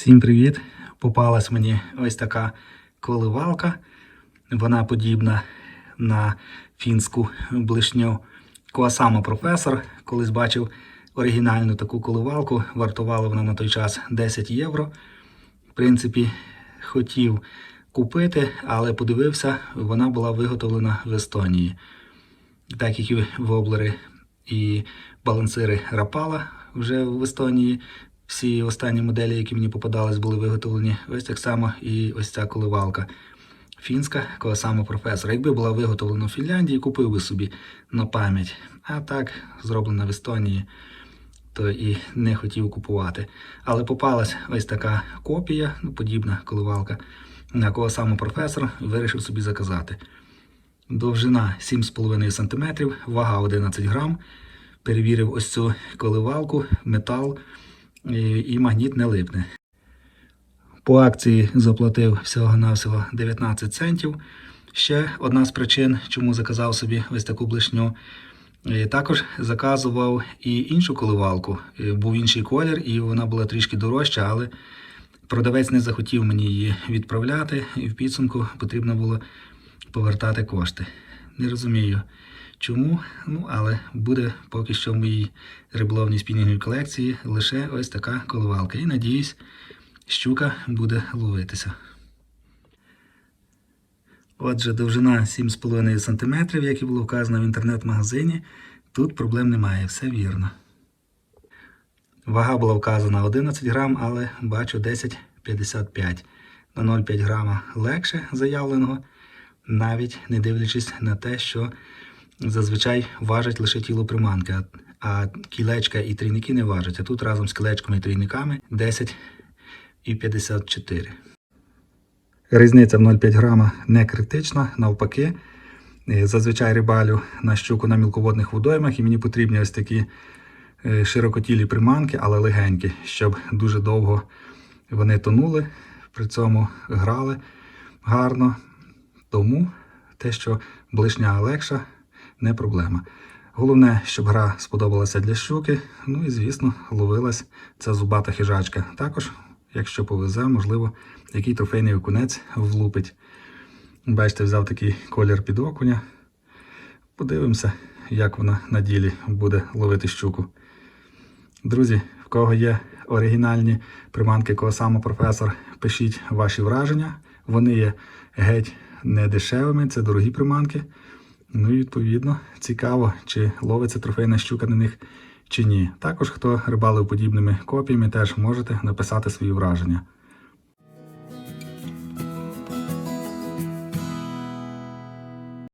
Всім привіт! Попалась мені ось така коливалка. Вона подібна на фінську блишню Коасама професор. Колись бачив оригінальну таку коливалку. Вартувала вона на той час 10 євро. В принципі, хотів купити, але подивився, вона була виготовлена в Естонії. Так як і воблери і балансири Рапала вже в Естонії. Всі останні моделі, які мені попадались, були виготовлені ось так само і ось ця коливалка. Фінська Коасама професора. Якби була виготовлена в Фінляндії, купив би собі на пам'ять. А так, зроблена в Естонії, то і не хотів купувати. Але попалась ось така копія, ну, подібна коливалка на Коасама професор, вирішив собі заказати. Довжина 7,5 см, вага 11 грам. Перевірив ось цю коливалку, метал і, магніт не липне. По акції заплатив всього-навсього 19 центів. Ще одна з причин, чому заказав собі ось таку блишню. Е, Також заказував і іншу коливалку. Е, Був інший колір, і вона була трішки дорожча, але продавець не захотів мені її відправляти, і в підсумку потрібно було повертати кошти. Не розумію чому, ну але буде поки що в моїй риболовній спінінговій колекції лише ось така коливалка. І надіюсь, щука буде ловитися. Отже, довжина 7,5 см, як і було вказано в інтернет-магазині. Тут проблем немає, все вірно. Вага була вказана 11 грам, але бачу 10,55. На 0,5 грама легше заявленого, навіть не дивлячись на те, що зазвичай важить лише тіло приманки, а- а кілечка і трійники не важать. А тут разом з кілечками і трійниками 10,54. Різниця в 0,5 грама не критична, навпаки. Е, Зазвичай рибалю на щуку на мілководних водоймах, і мені потрібні ось такі е, широкотілі приманки, але легенькі, щоб дуже довго вони тонули, при цьому грали гарно. Тому те, що блишня легша, не проблема. Головне, щоб гра сподобалася для щуки. Ну і, звісно, ловилась ця зубата хижачка. Також, якщо повезе, можливо, який трофейний окунець влупить. Бачите, взяв такий колір під окуня. Подивимося, як вона на ділі буде ловити щуку. Друзі, в кого є оригінальні приманки Коосама професор, пишіть ваші враження. Вони є геть не дешевими, це дорогі приманки. Ну і відповідно цікаво, чи ловиться трофейна щука на них чи ні. Також хто рибалив подібними копіями, теж можете написати свої враження.